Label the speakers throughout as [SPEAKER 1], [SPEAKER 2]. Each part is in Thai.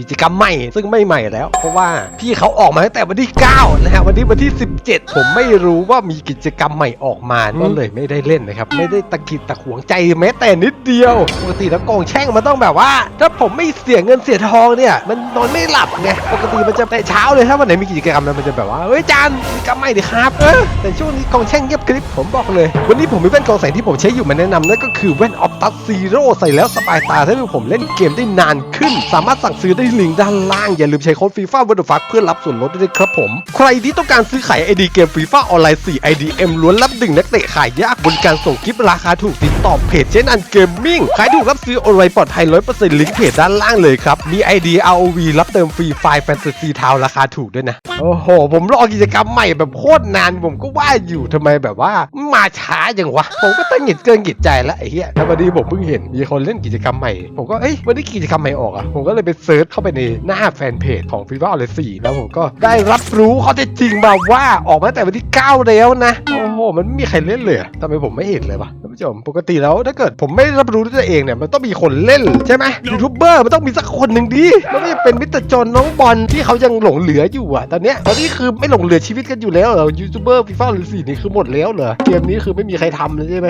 [SPEAKER 1] กิจกรรมใหม่ซึ่งไม่ใหม่แล้ว เพราะว่าพี่เขาออกมาตั้งแต่วันที่ 9 นะฮะวันนี้วันที่ 17 ผมไม่รู้ว่ามีกิจกรรมใหม่ออกมาก็เลยไม่ได้เล่นนะครับ ไม่ได้ตะกิดตะขวงใจแม้แต่นิดเดียวปกติแล้วกองแช่งมันต้องแบบว่า ถ้าผมไม่เสียเงินเสียทองเนี่ย มันนอนไม่หลับไงปกติมันจะแต่เช้าเลยถ้าวันไหนมีกิจกรรมนะมันจะแบบว่าเฮ้ยจานกิจกรรมใหม่ดิครับเออแต่ช่วงนี้กองแช่งเงียบกริบผมบอกเลย วันนี้ผมมีแว่นกองแสงที่ผมใช้อยู่มาแนะนำนั่นก็คือแว่นออฟตัสซีโร่ใส่แล้วสบายตาทำให้ผมเล่นเกมได้นานขึ้น สามารถสั่งซื้อได้ที่ลิงก์ด้านล่าง อย่าลืมใช้โค้ดฟีฟ่าเดอร์ดฟักเพื่อรับส่วนลดด้วยครับผม ใครที่ต้องการซื้อขายไอดีเกมฟีฟ่าออนไลน์4 IDM ล้วนรับดึงนักเตะขายยากบนการส่งคลิปราคาถูกติดต่อเพจเจนอันเกมมิ่งขายถูกรับซื้อออนไลน์ปลอดภัย100%ลิงก์เพจด้านล่างเลยครับมี ID ROV รับเติมฟรีไฟล์แฟนตาซีทาวราคาถูกด้วยนะโอ้โห ผมรอกิจกรรมใหม่แบบโคตรนานผมก็ว่าอยู่ทำไมแบบว่ามาช้าจังวะผมก็ตั้งหงิดเกินหงิดใจแล้วไอ้เหี้ยแล้ววันนี้ผมเพิ่งเห็นมีคนเล่นกิจกรรมใหม่ ผมก็เอ้ยวันนี้กิจกรรมใหม่ออกอะผมก็เลยไปเซิร์ชเข้าไปในหน้าแฟนเพจของฟีฟ่าออนไลน์4แล้วผมก็ได้รับรู้ข้อเท็จจริงมาว่าออกมาตั้งแต่วันที่ 9 แล้วนะ โอ้โห มันไม่มีใครเล่นเลยทำไมผมไม่เห็นเลยวะท่านผู้ชมปกติแล้วถ้าเกิดผมไม่รับรู้ด้วยตัวเองเนี่ยมันต้องมีคนเล่นใช่ไหมยูทูบเบอร์มันต้องมีสักคนหนึ่งดีแล้วไม่เป็นมิสเตอร์จนน้องบอลที่เขายังหลงเหลืออยู่อะตอนเนี้ยตอนนี้คือไม่หลงเหลือชีวิตกันอยู่แล้วเหรอยูทูบเบอร์ฟีฟ่าหรือสี่นี่คือหมดแล้วเหรอเกมนี้คือไม่มีใครทำเลยใช่ไหม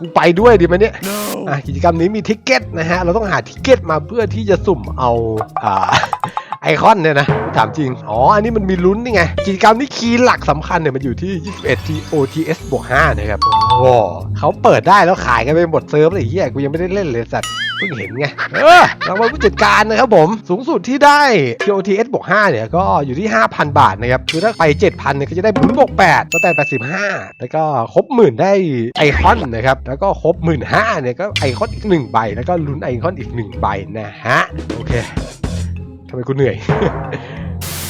[SPEAKER 1] กูไปด้วยดีไหมเนี่ยอะกิจกรรมนี้มีทิกเก็ตนะฮะ เราต้องหาทิกเก็ตมาเพื่อที่จะสุ่มเอาอ่า ไอคอนเนี่ยนะ ถามจริง อ๋อ อันนี้มันมีลุ้นนี่ไง กิจกรรมนี้คีย์หลักสำคัญเนี่ยมันอยู่ที่ 21 T OTS บวก5นะครับ โอ้เขาเปิดได้แล้วขายกันไปหมดเซิร์ฟเลยเฮียกูยังไม่ได้เล่นเลยสัตว์เพิ่งเห็นไง เออรางวัลผู้จัดการนะครับผม สูงสุดที่ได้ TOTS บวก5เนี่ยก็อยู่ที่ 5,000 บาทนะครับ คือถ้าไป 7,000เนี่ยก็จะได้บุญบวก8ก็แต่85 แล้วก็ครบหมื่นได้ไอคอนนะครับ แล้วก็ครบหมื่นห้าเนี่ยก็ไอคอนอีก1ใบ แล้วก็ลุ้นไอคอนอีก1ใบนะฮะ โอเค ทำไมกูเหนื่อย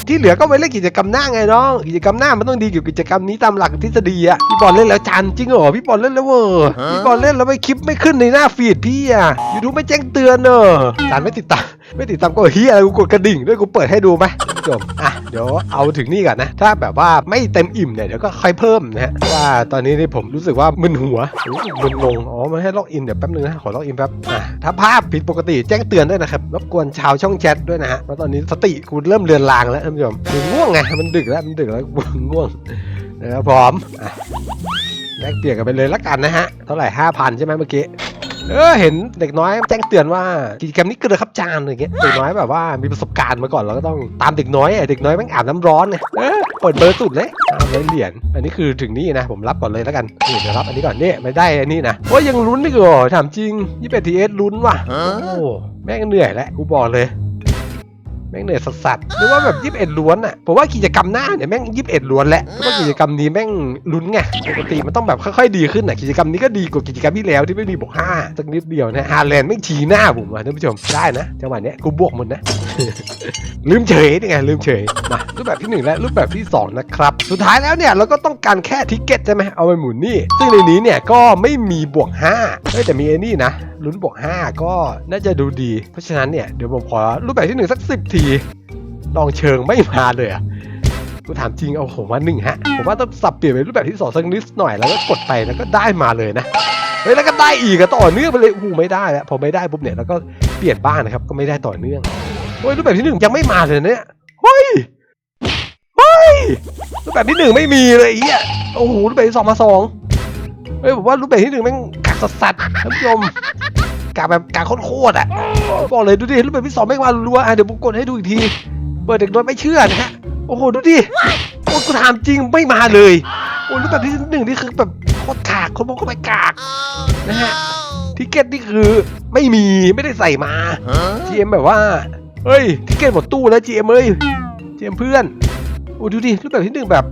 [SPEAKER 1] ที่เหลือก็ไปเล่นกิจกรรมหน้าไงน้อง กิจกรรมหน้ามันต้องดีกับกิจกรรมนี้ตามหลักทฤษฎีอะพี่บอลเล่นแล้วจันจริงเหรอพี่บอลเล่นแล้วเวอร์พี่บอลเล่นแล้วไม่คลิปไม่ขึ้นในหน้าฟีดพี่อะยูทูบไม่แจ้งเตือนเนอะจันไม่ติดตามไม่ติดตามก็เฮียอะไรกูกดกระดิ่งด้วยกูเปิดให้ดูไหม ผู้ชมอะเดี๋ยวเอาถึงนี่ก่อนนะ ถ้าแบบว่าไม่เต็มอิ่มเนี่ยเดี๋ยวก็ค่อยเพิ่มนะฮะว่าตอนนี้นี่ผมรู้สึกว่ามึนหัวรู้สึกมึนงงอ๋อมันให้ล็อกอินเดี๋ยวแป๊บนึงนะขอล็อกอินแป๊บอะถ้าภาพผิดปกติแจ้งเตือนด้วยนะครับรบกวนชาวช่องแชทด้วยนะฮะเพราะตอนนี้สติกูเริ่มเลือนลางแล้วท่านผู้ชมกูง่วงไงมันดึกแล้วมันดึกแล้วง่วงนะครับพร้อมอะแลกเปลี่ยนกันไปเลยละกันนะฮะเท่าไหร่ห้าพันใช่ไหมเมื่อกี้ เออเห็นเด็กน้อยแจ้งเตือนว่ากิจกรรมนี้เกิดครับจานอะไรเงี้ยเด็กน้อยแบบว่ามีประสบการณ์มาก่อนเราก็ต้องตามเด็กน้อยอะเด็กน้อยแม่งอาบน้ำร้อนไงเออเปิดเบอร์สุดเลยเอาเลยเหรียญอันนี้คือถึงนี่นะผมรับก่อนเลยแล้วกันนี่เดี๋ยวรับอันนี้ก่อนนี่ไม่ได้อันนี้นะโอ้ยยังลุ้นไม่เหรอถามจริงยี่สิบทีเอสลุ้นว่ะโอ้แม่งเหนื่อยแล้วกูบอกเลย แม่งเหนื่อยสัสๆหรือว่าแบบยี่สิบเอ็ดล้วนอะผมว่ากิจกรรมหน้าเนี่ยแม่งยี่สิบเอ็ดล้วนแหละเพราะว่ากิจกรรมนี้แม่งลุ้นไงปกติมันต้องแบบค่อยๆดีขึ้นอะกิจกรรมนี้ก็ดีกว่ากิจกรรมที่แล้วที่ไม่มีบวกห้าสักนิดเดียวนะฮาแลนด์ไม่งชี้หน้าผมอะท่านผู้ชมได้นะจังหวะเนี้ยกูบวกหมดนะลืมเฉยนี่ไงลืมเฉยมารูปแบบที่หนึ่งและรูปแบบที่สองนะครับ สุดท้ายแล้วเนี่ยเราก็ต้องการแค่ทิกเก็ตใช่ไหมเอาไปหมุนนี่ ซึ่งในนี้เนี่ยก็ไม่มีบวก5เฮ้ยแต่มีไอ้นี่นะลุ้นบวก5ก็น่าจะดูดี เพราะฉะนั้นเนี่ยเดี๋ยวผมขอรูปแบบที่หนึ่งสักสิบทีลองเชิงไม่มาเลยอะกูถามจริงเอาผมว่าหนึ่งฮะ ผมว่าต้องสับเปลี่ยนเป็นรูปแบบที่สองสักนิดหน่อยแล้วก็กดไปแล้วก็ได้มาเลยนะเฮ้ยแล้วก็ได้อีกต่อเนื่องไปเลยโอ้ไม่ได้แล้วพอไม่ได้ปุ๊บเนี่ยแล้วก็เปลี่ยนบ้านนะครับก็ไม่ได้ต่อเนื่องเฮ้ยรูปแบบที่หนึ่งยังไม่มาเลยเนี่ยเฮ้ยเฮ้ยรูปแบบที่หนึ่งไม่มีเลยอ้เฮียโอ้โหรูปแบบที่สองมาสองเฮ้ยผมว่ารูปแบบที่หนึ่งแม่งกากสัสๆท่านผู้ชม กากแบบกากโคตรอะบอกเลยดูดิรูปแบบที่สองแม่งมารัวอะเดี๋ยวผมกดให้ดูอีกทีเปิดเด็กน้อยไม่เชื่อนะฮะโอ้โหดูดิโอ้กูถามจริงไม่มาเลยโอ้รูปแบบที่หนึ่งนี่คือแบบโคตรกากคนบอกก็ไปกากนะฮะทิเก็ตนี่คือไม่มีไม่ได้ใส่มา GM แบบว่าเฮ้ยทิเก็ตหมดตู้แล้ว GM เอ้ย GM เพื่อนโอ้ดูดิรูปแบบที่หนึ่งแบบ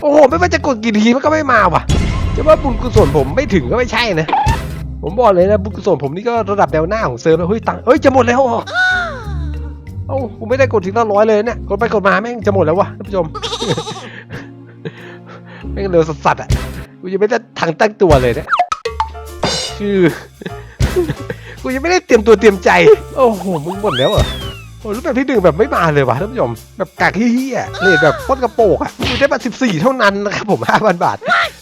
[SPEAKER 1] โอ้โห ไม่ว่าจะกดกี่ทีมันก็ไม่มาว่ะ จะว่าบุญกุศลผมไม่ถึงก็ไม่ใช่นะ ผมบอกเลยนะบุญกุศลผมนี่ก็ระดับแนวหน้าของเซิร์ฟแล้วเฮ้ยตังเฮ้ยจะหมดแล้วเอเอ้ากูไม่ได้กดทีละร้อยเลยเนี่ยกดไปกดมาแม่งจะหมดแล้ววะท่านผู้ชมแม่งเร็วสัสๆอะกูยังไม่ได้ทางตั้งตัวเลยเนี่ยคือกูยังไม่ได้เตรียมตัวเตรียมใจ โอ้โหมึงหมดแล้วเหรอโอ้รูปแบบที่หนึ่งแบบไม่มาเลยวะท่านผู้ชมแบบกากเฮี้ยเลยแบบโคตรกระโปกอะกูได้มาสิบสี่เท่านั้นนะครับผมห้าพันบาท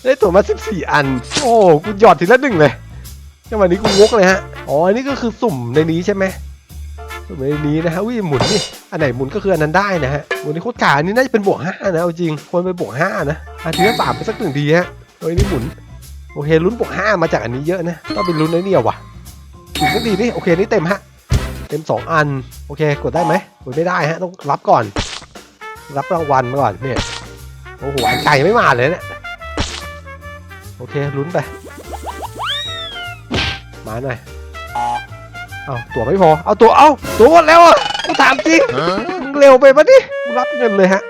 [SPEAKER 1] ได้ตั๋วมาสิบสี่อัน โอ้กูหยอดทีละหนึ่งเลย จังหวะนี้กูงกเลยฮะ อ๋อ อันนี้ก็คือสุ่มในนี้ใช่ไหมสุ่มในนี้นะฮะวิ่หมุนนี่ อันไหนหมุนก็คืออันนั้นได้นะฮะหมุนนี่โคตรกาอันนี้น่าจะเป็นบวกห้านะเอาจริง ควรไปบวกห้านะอาทีละสามไปสักหนึ่งทีฮะเฮ้ยนี่หมุน โอเคลุ้นบวกห้ามาจากอันนี้เยอะนะ ต้องเป็นลุ้นไอ้เนี่ยวะอีกสักทีนี่โอเคนี่เต็มฮะ เต็มสองอัน โอเค กดได้ไหมกดไม่ได้ฮะ ต้องรับก่อน รับรางวัลมาก่อนเนี่ย โอ้โหอันไก่ไม่มาเลยเนี่ย โอเคลุ้นไป มาหน่อยเอาตัวไม่พอ เอาตัว เอาตัวหมดแล้วอะกูถามจริงมึงเร็วไปปะนี่กูรับเงินเลยฮะ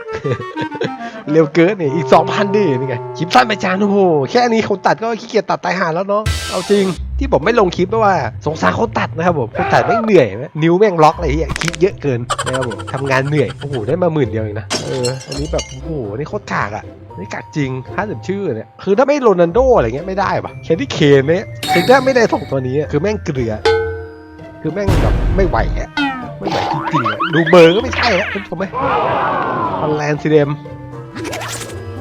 [SPEAKER 1] เร็วเกินนี่อีกสองพันดินี่ไงคลิปสั้นไปจานโอ้โหแค่นี้คนตัดก็ขี้เกียจตัดตายหาแล้วเนาะเอาจริงที่ผมไม่ลงคลิปเพราะว่าสงสารคนตัดนะครับผมคนตัดไม่งเหนื่อยไหมนิ้วแม่งล็อกอะไรอย่างเงี้ยคลิปเยอะเกินนะครับผมทำงานเหนื่อยโอ้โหได้มาหมื่นเดียวเองนะเอออันนี้แบบโอ้โหนี่โคตรกากอะ นี่กากจริงถ้าเกิดชื่อเนี่ย คือถ้าไม่โรนัลโดอะไรเงี้ยไม่ได้ปะเคนที่เคนเนี่ยคือถ้ไม่ได้สองตัวนี้ คือแม่งเกลือ คือแม่งแบบไม่ไหวอะไม่ไหวจริงๆดูเบอร์ก็ไม่ใช่แล้วคุณผู้ชมไหมฮอลแลนด์ซีเดม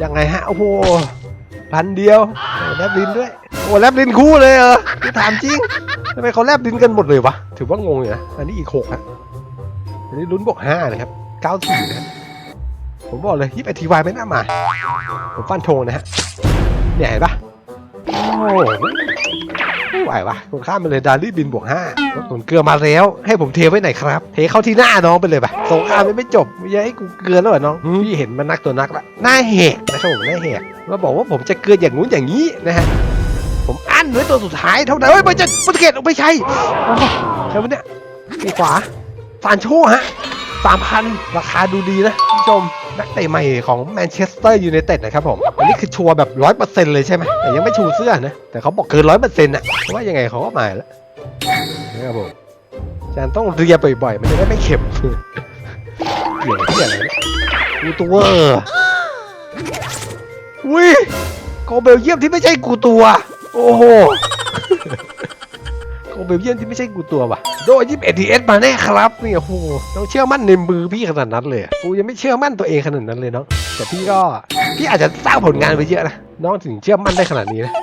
[SPEAKER 1] ยังไงฮะ โอ้โห พันเดียวแลบลินด้วย โอ้แลบลินคู่เลยเออถามจริงทำไมเขาแลบลินกันหมดเลยวะ ถือว่างงอยู่นะ อันนี้อีกหกฮะ อันนี้ลุ้นบวกห้านะครับเก้าสี่นะ ผมบอกเลยยิบไอทีวายไม่น่ามา ผมฟันธงนะฮะเนี่ยเห็นปะโอ้ไม่ไหววะคนข้ามไปเลยดารี่บินบวกห้ารถขนเกลือมาแล้ว ให้ผมเทไว้ไหนครับ เทเข้าที่หน้าน้องไปเลยปะสงครามยังไม่จบไม่ใช่ให้กูเกลือแล้วเหรอน้องพี่เห็นมันนักตัวนักละหน้าแหกนะครับผมหน้าแหกมาบอกว่าผมจะเกลืออย่างงู้นอย่างนี้นะฮะผมอั้นไว้ตัวสุดท้ายเท่านั้นเฮ้ยมันจะมันเกตไม่ใช่โอ้โหใครวะเนี่ยที่ขวาฟานโชฮะสามพันราคาดูดีนะคุณผู้ชม นักเตะใหม่ของแมนเชสเตอร์ยูไนเต็ดนะครับผม อันนี้คือชัวร์แบบร้อยเปอร์เซ็นต์เลยใช่ไหมแต่ยังไม่ชูเสื้อนะ แต่เขาบอกเกินร้อยเปอร์เซ็นต์นะเพราะว่ายังไงเขาก็มาแล้วนะครับผมจารย์ต้องเรียบ่อยๆ มันจะได้ไม่เข็มเกี่ยวที่อะไรเนี่ยกูตัวอุ้ยโกเบลเยียมที่ไม่ใช่กูตัว โอ้โห โกเบลเยียมที่ไม่ใช่กูตัวว่ะ โดยยิบเอทีเอสมาแน่ครับนี่โอ้โหต้องเชื่อมั่นในมือพี่ขนาดนั้นเลยกูยังไม่เชื่อมั่นตัวเองขนาดนั้นเลยเนาะแต่พี่ก็พี่อาจจะสร้างผลงานไปเยอะนะน้องถึงเชื่อมั่นได้ขนาดนี้นะ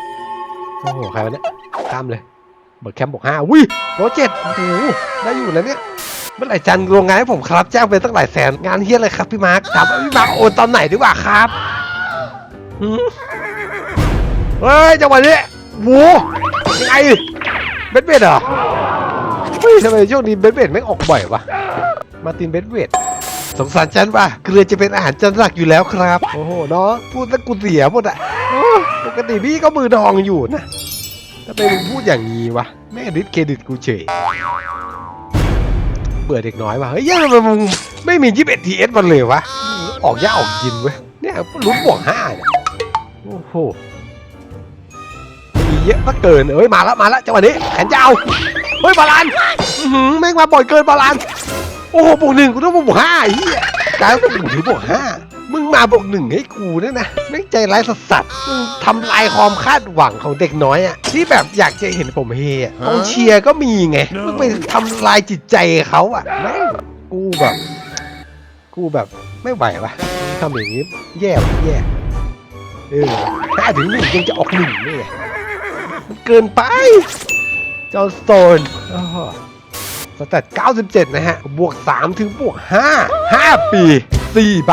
[SPEAKER 1] โอ้โหใครวะเนี่ยข้ามเลยเบิร์แคมป์บอกห้าวิโรเจ็ดโอ้โหได้อยู่แล้วเนี่ยเมื่อไหร่จันโรงงานให้ผมครับแจ้งไปตั้งหลายแสนงานเฮี้ยเลยครับพี่มาร์คถามว่าพี่มาร์คโอนตอนไหนดีกว่าครับเฮ้ยจังหวะนี้โว้ยังไง เบ็ดเบดเหรอเฮ้ยทำไมช่วงนี้เบสเวดไม่ออกบ่อยวะมาตินเบสเวดสงสารฉันว่ะเกลือจะเป็นอาหารจานหลักอยู่แล้วครับ โอ้โหเนาะพูดแล้วกูเสียหมดอะปกติพี่ก็มือดองอยู่นะทำไมมึงพูดอย่างนี้วะแม่งดิสเครดิตกูเฉยเบื่อเด็กน้อยวะเฮ้ยยังไมมึงไม่มียี่สิบเอ็ดทีเอสมันเลยวะออกยาออกยินเว้ยเนี่ยลุ้นบวกห้าเนี่ยโอ้โห เยอะก็เกินเอ้ยมาแล้วมาแล้วจังหวะนี้แขนยาวเฮ้ยบาลานอื้อหือแม่งมาบ่อยเกินบาลานโอ้โหบวกหนึ่งกูต้องบวกห้าไอ้เหี้ยกลายเป็นบวกถึงบวกห้ามึงมาบวกหนึ่งให้กูเนี่ยนะแม่งใจร้ายสัสสัสๆมึงทำลายความคาดหวังของเด็กน้อยอะที่แบบอยากจะเห็นผมเฮอะกองเชียร์ก็มีไงมึงไปทำลายจิตใจเขาอะแม่งกูแบบ กูแบบไม่ไหววะทำอย่างนี้ แย่ว่ะแย่เออห้าถึงหนึ่งยังจะออกหนึ่งนี่ไงมัน เกินไปจอห์นสโตนอ้อสแตท97 นะฮะ บวก 3 ถึงบวก 5 5 ปี 4 ใบ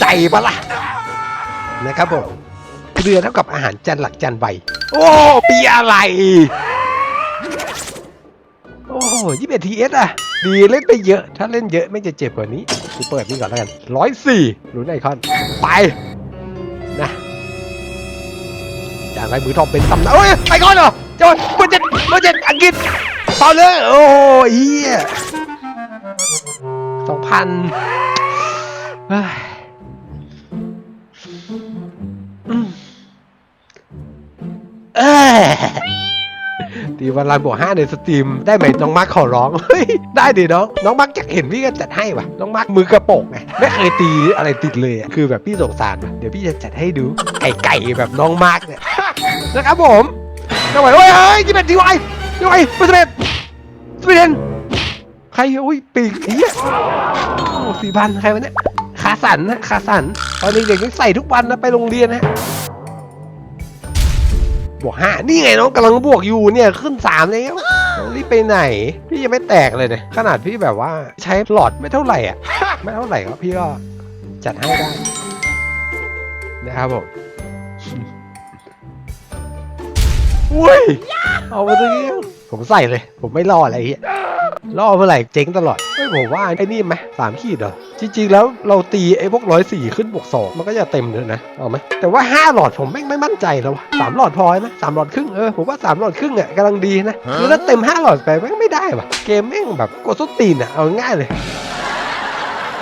[SPEAKER 1] ใจปะล่ะ นะครับผมเกลือเท่ากับอาหารจานหลักจานใบ โอ้ ปีอะไร โอ้ยี่สิบเอ็ดทีเอสอะดีเล่นไปเยอะ ถ้าเล่นเยอะไม่จะเจ็บกว่านี้ กูเปิดนี่ก่อนแล้วกันร้อยสี่ลุ้นไอคอน ไป จานไรมือทองเป็นตำนานโอ้ยไอคอนเหรอจอยเบอร์เจ็ดเบอร์เจ็ดอังกฤษพอเลยโอ้ยเฮียสองพันเอ้ยตีวันรันบวกห้าในสตรีม ได้ไหมน้องมาร์คขอร้อง เฮ้ย ได้ดิน้อง น้องมาร์คอยากเห็นพี่ก็จัดให้ว่ะ น้องมาร์คมือกระโปงไงไม่เคยตีอะไรติดเลย คือแบบพี่สงสาร เดี๋ยวพี่จะจัดให้ดู ไก่ไก่แบบน้องมาร์คเนี่ย นะครับผมจังหวะเฮ้ยเฮ้ยยี่สิบเอ็ดทีวายทีวายเปอร์เซ็นต์สวีเดนใครอุ้ยปีกเฮียโอ้สี่พันใครวะเนี่ยขาสันนะขาสันตอนเด็กๆยังใส่ทุกวันนะไปโรงเรียนนะบวกห้านี่ไงน้องกำลังบวกอยู่เนี่ยขึ้นสามแล้วรีบไปไหน พี่ยังไม่แตกเลยเนี่ยขนาดพี่แบบว่าใช้หลอดไม่เท่าไหร่อะ ไม่เท่าไหร่ก็พี่ก็จัดให้ได้นะครับผม อุ้ยเอามาตรงนี้ผมใส่เลย ผมไม่รออะไรเงี้ยรอเมื่อไหร่เจ๊งตลอดไม่ผมว่าไอ้นี่ไหมสามขีดเหรอจริงๆ แล้วเราตีไอ้พวกร้อยสี่ขึ้นบวกสองมันก็จะเต็มเลยนะเอาไหมแต่ว่าห้าหลอดผมแม่งไม่มั่นใจแล้ววะสามหลอดพอไหมสามหลอดครึ่งเออผมว่าสามหลอดครึ่งอะกำลังดีนะคือถ้าเต็มห้าหลอดไปแม่งไม่ได้วะเกมแม่งแบบกดส้นตีนอะเอาง่ายเลย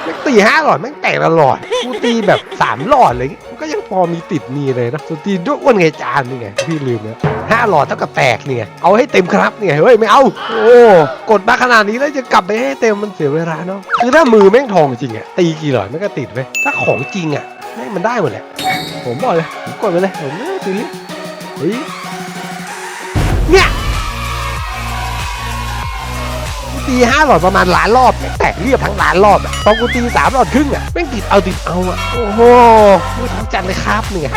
[SPEAKER 1] แม่งตีห้าหลอดแม่งแตกตลอดกูตีแบบสามหลอดอะไรเงี้ยมันก็ยัง พอมีติดมีเลยนะสุตีด้วยอ้วนไงจานนี่ไงพี่ลืมเนี่ยห้าหลอดเท่ากับแตกเนี่ยเอาให้เต็มครับเนี่ยเฮ้ยไม่เอา โอ้กดมาขนาดนี้แล้วจะกลับไปให้เต็มมันเสียเวลาเนาะคือถ้ามือแม่งทองจริงอะตีกี่หลอดม่งก็ติดไว้ยถ้าของจริงอะแม่งมันได้หมดแหละผมบอกเลยผมกดไปเลยผมไม่ตีนี้เฮ้ยเนี่ย ตีห้าหลอดประมาณล้านรอบแม่งแตกเรียบทั้งล้านรอบอะพอกูตีสามหลอดครึ่งอะแม่งติดเอาติดเอาอะโอ้โหพูดทั้งจันเลยครับเนี่ย